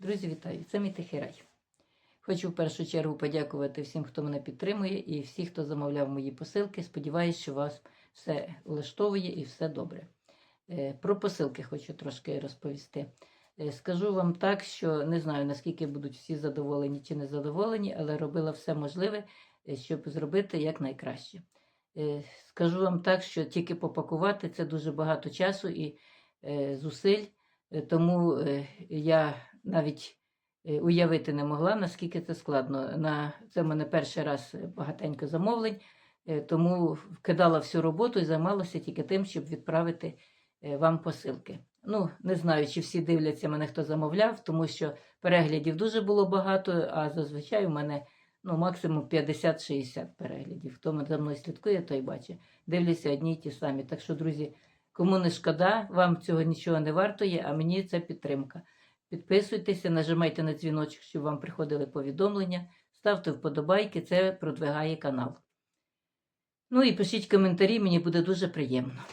Друзі, вітаю! Це мій тихий рай. Хочу в першу чергу подякувати всім, хто мене підтримує, і всіх, хто замовляв мої посилки. Сподіваюсь, що вас все влаштовує і все добре. Е, Про посилки хочу трошки розповісти. Е, Скажу вам так, що не знаю, наскільки будуть всі задоволені чи не задоволені, але робила все можливе, е, щоб зробити якнайкраще. Скажу вам так, що тільки попакувати це дуже багато часу і зусиль, тому я навіть е, уявити не могла, наскільки це складно. На це в мене перший раз багатенько замовлень, е, тому вкидала всю роботу і займалася тільки тим, щоб відправити е, вам посилки. Ну, не знаю, чи всі дивляться мене, хто замовляв, тому що переглядів дуже було багато, а зазвичай у мене ну, максимум 50-60 переглядів. Хто за мною слідкує, той бачить. Дивляться одні й ті самі. Так що, друзі, кому не шкода, вам цього нічого не вартує, а мені це підтримка. Підписуйтеся, нажимайте на дзвіночок, щоб вам приходили повідомлення. Ставте вподобайки, це продвигає канал. Ну і пишіть коментарі, мені буде дуже приємно.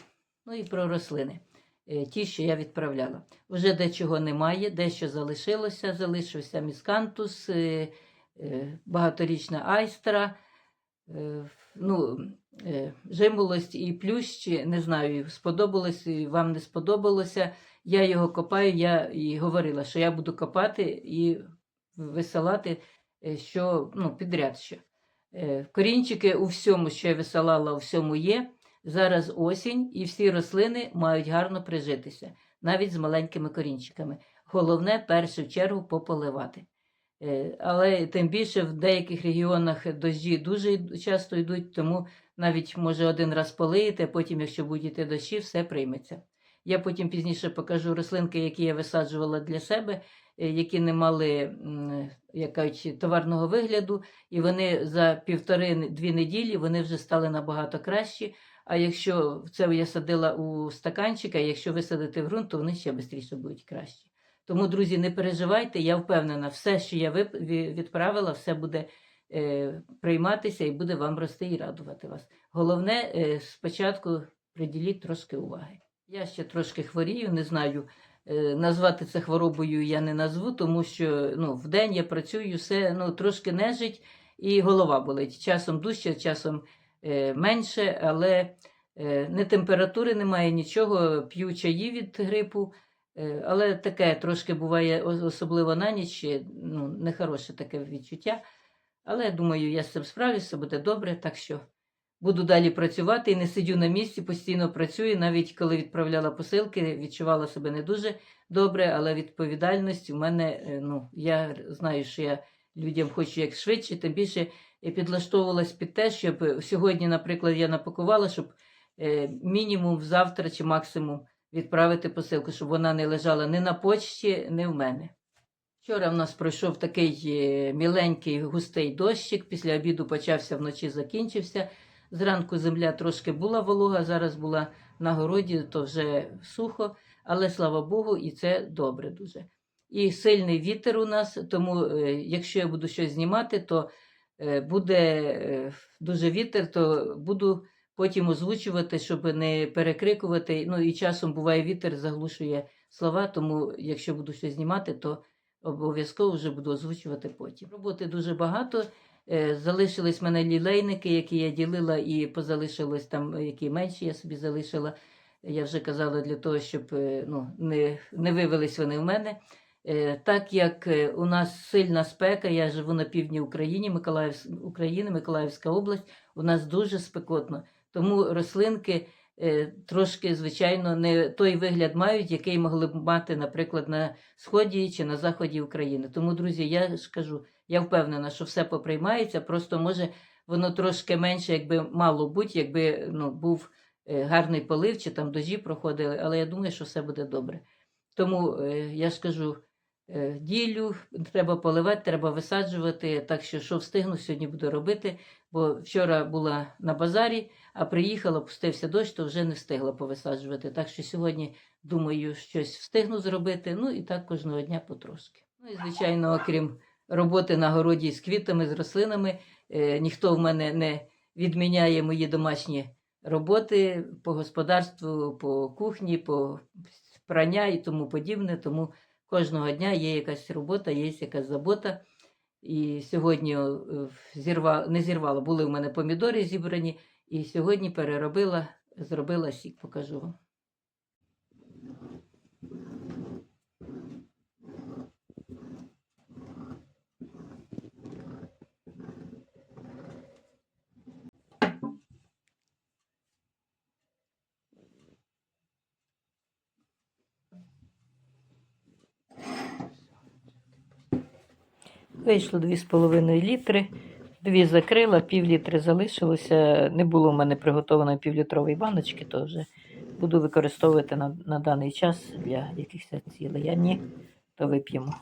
Ну і про рослини. Е, Ті, що я відправляла. Вже дечого немає, дещо залишилося. Залишився міскантус, е, е, багаторічна айстра, ну, жимолость і плющ. Не знаю, сподобалось вам не сподобалося. Я його копаю, я і говорила, що я буду копати і висилати е, що, ну, підряд ще. Е, Корінчики у всьому, що я висилала, у всьому є. Зараз осінь, і всі рослини мають гарно прижитися, навіть з маленькими корінчиками. Головне, першу чергу, пополивати. Е, Але тим більше в деяких регіонах дощі дуже часто йдуть, тому навіть може один раз полиєте, потім, якщо будете дощі, все прийметься. Я потім пізніше покажу рослинки, які я висаджувала для себе, е, які не мали як кажуть, товарного вигляду, і вони за півтори-дві неділі вони вже стали набагато кращі. А якщо це я садила у стаканчика, якщо висадити в ґрунт, то вони ще швидше будуть кращі. Тому, друзі, не переживайте, я впевнена, все, що я відправила, все буде е, прийматися і буде вам рости і радувати вас. Головне, е, спочатку приділіть трошки уваги. Я ще трошки хворію, не знаю. е, Назвати це хворобою я не назву, тому що ну, в день я працюю, все ну, трошки нежить і голова болить. Часом дужче, часом е, менше, але е, не температури немає, нічого, п'ю чаї від грипу. Е, Але таке трошки буває, особливо на ніч, е, ну, нехороше таке відчуття. Але думаю, я з цим справлюсь, все буде добре, так що буду далі працювати і не сидю на місці, постійно працюю. Навіть коли відправляла посилки, відчувала себе не дуже добре, але відповідальність у мене, е, ну, я знаю, що я людям хочу як швидше, тим більше підлаштовувалась під те, щоб сьогодні, наприклад, я напакувала, щоб е, мінімум завтра чи максимум відправити посилку, щоб вона не лежала ні на почті, ні в мене. Вчора в нас пройшов такий е, міленький густий дощик, після обіду почався вночі, закінчився. Зранку земля трошки була волога, зараз була на городі, то вже сухо, але слава Богу, і це добре дуже. І сильний вітер у нас, тому е, якщо я буду щось знімати, то е, буде е, дуже вітер, то буду потім озвучувати, щоб не перекрикувати. Ну і часом буває вітер, заглушує слова, тому якщо буду щось знімати, то обов'язково вже буду озвучувати потім. Роботи дуже багато. Е, Залишились в мене лілейники, які я ділила, і позалишилось там, е, які менші я собі залишила. Я вже казала для того, щоб е, ну, не, не вивелись вони в мене. Так як у нас сильна спека, я живу на півдні України, Миколаїв, України, Миколаївська область, у нас дуже спекотно. Тому рослинки трошки, звичайно, не той вигляд мають, який могли б мати, наприклад, на сході чи на заході України. Тому, друзі, я ж кажу, я впевнена, що все поприймається, просто може воно трошки менше, якби мало бути, якби ну, був е, гарний полив чи там дожі проходили, але я думаю, що все буде добре. Тому е, я ж кажу, е, ділю, треба поливати, треба висаджувати. Так що, що встигну, сьогодні буду робити. Бо вчора була на базарі, а приїхала, пустився дощ, то вже не встигла повисаджувати. Так що сьогодні, думаю, щось встигну зробити. Ну і так кожного дня потрошки. Ну і звичайно, окрім роботи на городі з квітами, з рослинами, е, ніхто в мене не відміняє мої домашні роботи по господарству, по кухні, по прання і тому подібне. Тому Кожного дня є якась робота, є якась забота. І сьогодні е, зірва, не зірвала, були в мене помідори зібрані, і сьогодні переробила, зробила сік, покажу вам. Вийшло 2,5 літри. Дві закрила, пів літри залишилося. Не було в мене приготованої півлітрової баночки, то вже буду використовувати на, на даний час для якихось цілей. А ні, то вип'ємо.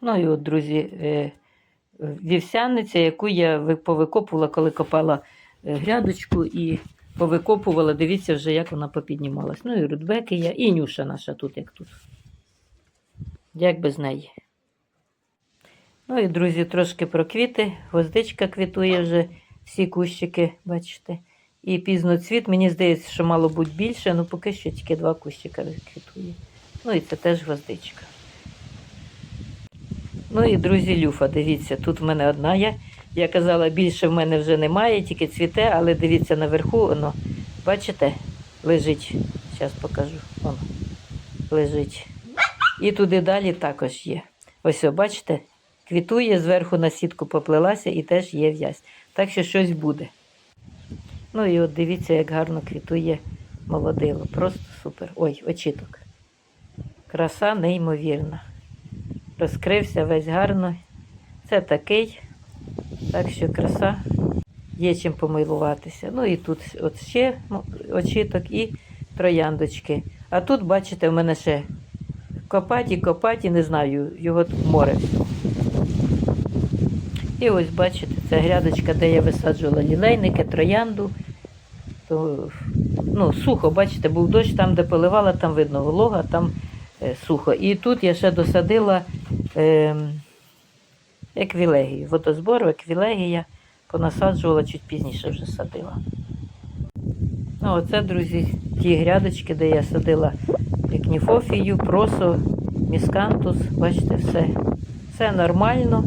Ну і от, друзі, е, вівсяниця, яку я повикопувала, коли копала е, грядочку і повикопувала. Дивіться вже, як вона попіднімалась. Ну і рудбеки є, і нюша наша тут, як тут. Як без неї. Ну і, друзі, трошки про квіти. Гвоздичка квітує вже всі кущики, бачите. І пізноцвіт, мені здається, що мало бути більше, ну поки що тільки два кущика квітує. Ну і це теж гвоздичка. Ну і друзі, люфа, дивіться, тут в мене одна є. Я казала, більше в мене вже немає, тільки цвіте, але дивіться наверху, воно, бачите, лежить. Зараз покажу. Воно лежить. І туди далі також є. Ось, о, бачите, квітує, зверху на сітку поплелася і теж є в'язь. Так що щось буде. Ну і от дивіться, як гарно квітує молодило. Просто супер. Ой, очіток. Краса неймовірна розкрився весь гарно. Це такий, так що краса, є чим помилуватися. Ну і тут от ще очіток і трояндочки. А тут, бачите, в мене ще копаті, копаті, не знаю, його тут море. І ось бачите, це грядочка, де я висаджувала лілейники, троянду. То, ну, сухо, бачите, був дощ там, де поливала, там видно волога, там е, сухо. І тут я ще досадила еквілегію. Водозбор, еквілегія понасаджувала чуть пізніше вже садила. Ну, оце, друзі, ті грядочки, де я садила екніфофію, просо, міскантус, бачите, все. Все нормально.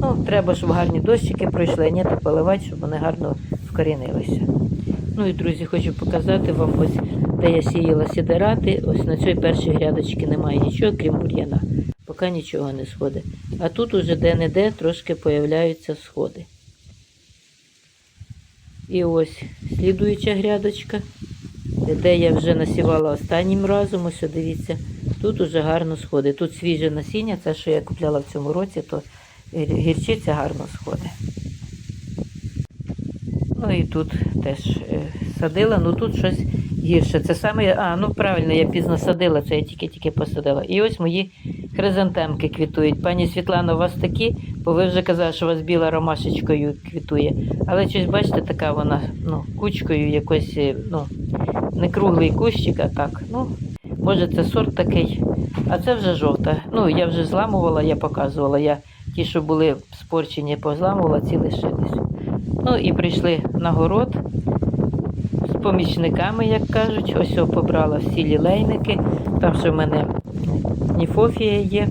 Ну, треба, щоб гарні дощики пройшли, а ні, то поливати, щоб вони гарно вкорінилися. Ну і, друзі, хочу показати вам ось, де я сіяла сідерати. Ось на цій першій грядочці немає нічого, крім бур'яна. Поки нічого не сходить. А тут уже де-не-де трошки появляються сходи. І ось слідуюча грядочка, де я вже насівала останнім разом, ось дивіться, тут уже гарно сходить. Тут свіже насіння, це, що я купляла в цьому році, то гірчиця гарно сходить. Ну і тут теж е, садила, ну тут щось гірше. Це саме, а, ну правильно, я пізно садила, це я тільки-тільки посадила. І ось мої хризантемки квітують. Пані Світлана, у вас такі, бо ви вже казали, що у вас біла ромашечкою квітує. Але щось, бачите, така вона ну, кучкою якось, е, ну, не круглий кущик, а так. Ну, може, це сорт такий. А це вже жовта. Ну, я вже зламувала, я показувала. Я ті, що були спорчені, позламувала, ці лишились. Ну і прийшли на город з помічниками, як кажуть. Ось побрала всі лілейники. Там ще в мене ніфофія є.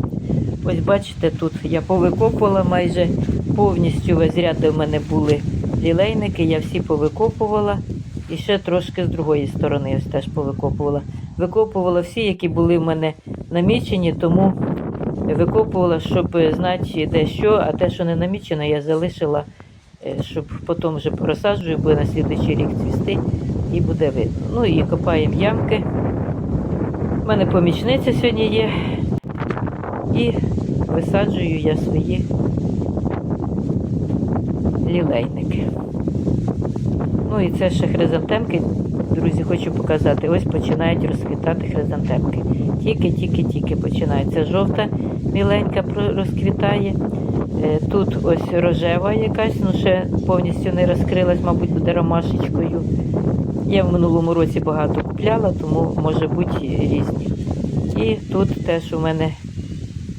Ось бачите, тут я повикопувала майже повністю весь ряд, де в мене були лілейники, я всі повикопувала. І ще трошки з другої сторони ось теж повикопувала. Викопувала всі, які були в мене намічені, тому викопувала, щоб знати де що, а те, що не намічено, я залишила е, щоб потім вже просаджую, буде на слідуючий рік цвісти і буде видно. Ну і копаємо ямки. У мене помічниця сьогодні є. І висаджую я свої лілейники. Ну і це ще хризантемки, друзі, хочу показати. Ось починають розквітати хризантемки. Тільки-тільки-тільки починають. Це жовта міленька розквітає. Е, Тут ось рожева якась, ну ще повністю не розкрилась, мабуть, буде ромашечкою. Я в минулому році багато купляла, тому може бути різні. І тут теж у мене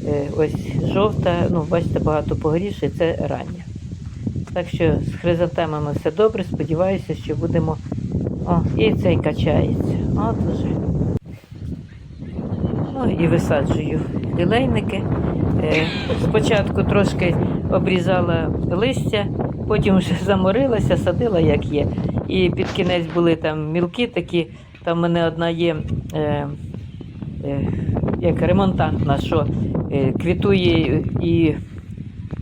Е, Ось жовта, ну, бачите, багато погоріше, це рання. Так що з хризантемами все добре, сподіваюся, що будемо. О, і цей качається. От вже. Ну і висаджую лілейники. Е, Спочатку трошки обрізала листя, потім вже заморилася, садила як є. І під кінець були там мілки такі. Там в мене одна є е, е, як ремонтантна, що е, квітує і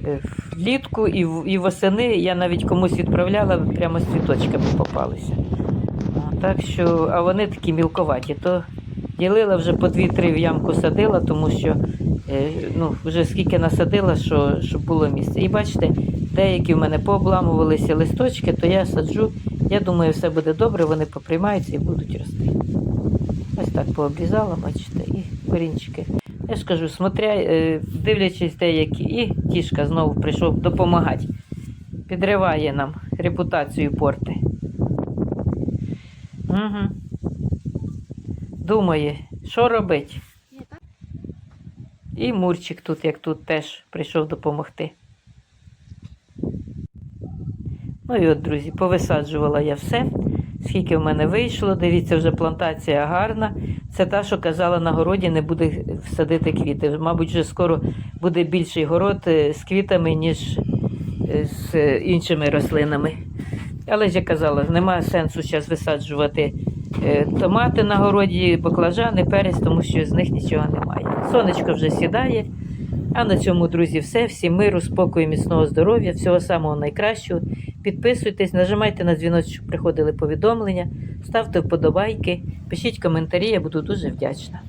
е, влітку, і, і восени. Я навіть комусь відправляла, прямо з цвіточками попалися. Так що, а вони такі мілковаті. То ділила вже по 2-3 в ямку садила, тому що е, ну, вже скільки насадила, що, щоб було місце. І бачите, деякі в мене пообламувалися листочки, то я саджу. Я думаю, все буде добре, вони поприймаються і будуть рости. Ось так пообрізала, бачите, і корінчики. Я ж кажу, смотря, е, дивлячись деякі, і тішка знову прийшов допомагати. Підриває нам репутацію порти. Угу. Думає, що робить. І Мурчик тут, як тут, теж прийшов допомогти. Ну і от, друзі, повисаджувала я все. Скільки в мене вийшло, дивіться, вже плантація гарна. Це та, що казала на городі, не буде садити квіти. Мабуть, вже скоро буде більший город е, з квітами, ніж е, з е, іншими рослинами. Але ж я казала, немає сенсу зараз висаджувати томати на городі, баклажани, перець, тому що з них нічого немає. Сонечко вже сідає. А на цьому, друзі, все. Всім миру, спокою, міцного здоров'я, всього самого найкращого. Підписуйтесь, нажимайте на дзвіночок, щоб приходили повідомлення, ставте вподобайки, пишіть коментарі, я буду дуже вдячна.